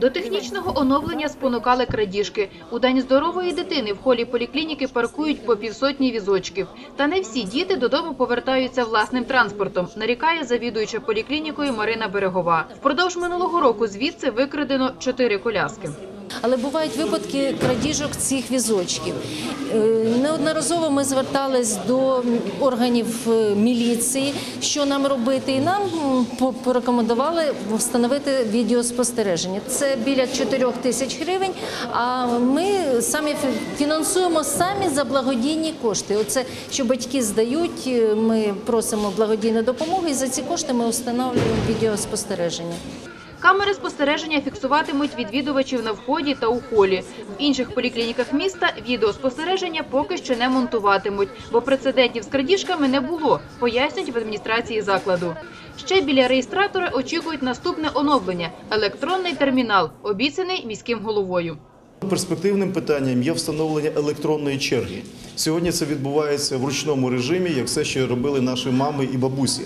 До технічного оновлення спонукали крадіжки. У День здорової дитини в холі поліклініки паркують по півсотні візочків. Та не всі діти додому повертаються власним транспортом, нарікає завідуюча поліклінікою Марина Берегова. Впродовж минулого року звідси викрадено чотири коляски. Але бувають випадки крадіжок цих візочків. Е, Неодноразово ми звертались до органів е, міліції, що нам робити, і нам порекомендували встановити відеоспостереження. Це біля 4 тисяч гривень. А ми самі фінансуємо самі за благодійні кошти. Оце що батьки здають, е, ми просимо благодійну допомогу, і за ці кошти ми встановлюємо відеоспостереження. Камери спостереження фіксуватимуть відвідувачів на вході та у холі. В інших поліклініках міста відеоспостереження поки що не монтуватимуть, бо прецедентів з крадіжками не було, пояснюють в адміністрації закладу. Ще біля реєстратора очікують наступне оновлення – електронний термінал, обіцяний міським головою. Перспективним питанням є встановлення електронної черги. Сьогодні це відбувається в ручному режимі, як все, що робили наші мами і бабусі.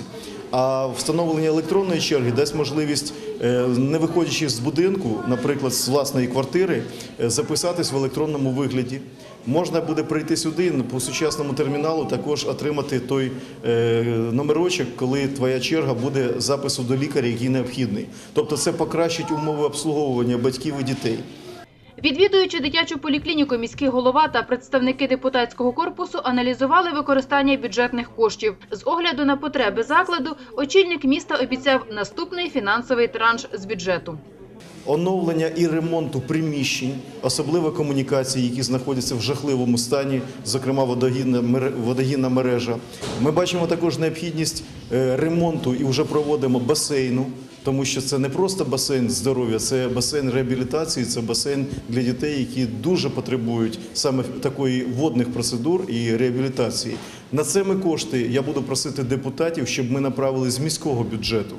А встановлення електронної черги дасть можливість, е, не виходячи з будинку, наприклад, з власної квартири, е, записатись в електронному вигляді. Можна буде прийти сюди по сучасному терміналу, також отримати той е, номерочок, коли твоя черга буде запису до лікаря, який необхідний. Тобто, це покращить умови обслуговування батьків і дітей. Відвідуючи дитячу поліклініку, міський голова та представники депутатського корпусу аналізували використання бюджетних коштів. З огляду на потреби закладу, очільник міста обіцяв наступний фінансовий транш з бюджету. Оновлення і ремонту приміщень, особливо комунікацій, які знаходяться в жахливому стані, зокрема водогінна мере- мережа. Ми бачимо також необхідність е, ремонту і вже проводимо басейну, тому що це не просто басейн здоров'я, це басейн реабілітації, це басейн для дітей, які дуже потребують саме такої водних процедур і реабілітації. На це ми кошти я буду просити депутатів, щоб ми направили з міського бюджету.